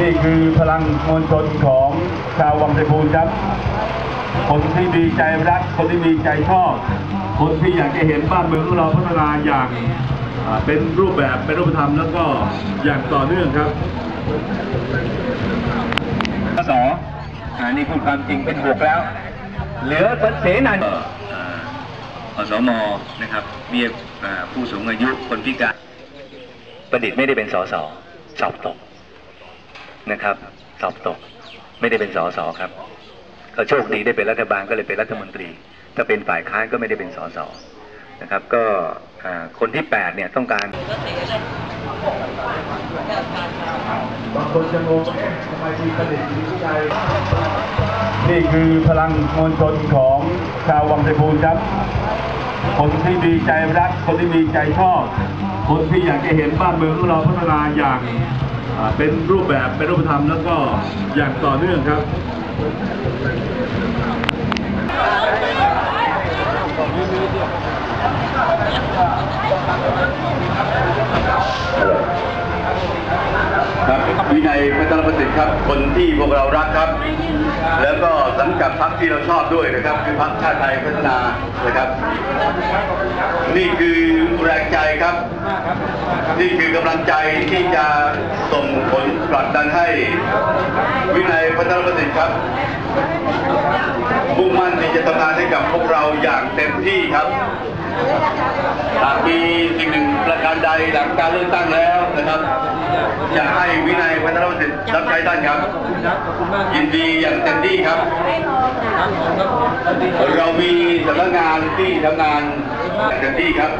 นี่คือพลังมวลชนของชาววังไทพูนครับ คนที่มีใจรัก คนที่มีใจชอบ คนที่อยากจะเห็นบ้านเมืองของเราพัฒนาอย่างอ่าเป็นรูปแบบเป็นรูปธรรมแล้วก็อย่างต่อเนื่องครับสสอ่านี่พูดความจริงเป็นบวกแล้ว เหลือเสนันอสมนะครับเบี้ยอ่าผู้สูงอายุคนพิการประดิษฐ์ไม่ได้เป็นสสสอบตก นะครับ สอบตก ไม่ได้เป็นสสครับก็โชคดีได้เป็นรัฐบาลก็เลยเป็นรัฐมนตรี ถ้าเป็นฝ่ายค้านก็ไม่ได้เป็นสสนะครับ ก็คนที่แปดเนี่ยต้องการบางคนจะงงทำไมมีประเด็นนี้ใจนี่คือพลังมวลชนของชาววังไทพูนครับ คนที่มีใจรัก คนที่มีใจชอบ คนที่อยากจะเห็นบ้านเมืองของเราพัฒนาอย่างเป็นรูปแบบเป็นรูปธรรมแล้วก็อย่างต่อเนื่องครับครับวินัยพัฒนประสิทธิ์ครับ คนที่พวกเรารักครับ แล้วก็ังกัดพรรคที่เราชอบด้วยนะครับ คือพรรคชาติไทยพัฒนานะครับ นี่คือแรงใจครับ นี่คือกำลังใจที่จะส่งผลผลักดันให้วินัยพัฒนประสิทธิ์ครับมุ่งมั่นที่จะทำงานให้กับพวกเราอย่างเต็มที่ครับหากมีสิ่งหนึ่งประการใดหลังการเลือกตั้งแล้วนะครับ อยากให้วินัยพัฒนประสิทธิ์รับใช้ท่านครับยินดีอย่างเต็มที่ครับเรามีสำนักงานที่ทำงานอย่างเต็มที่ครับ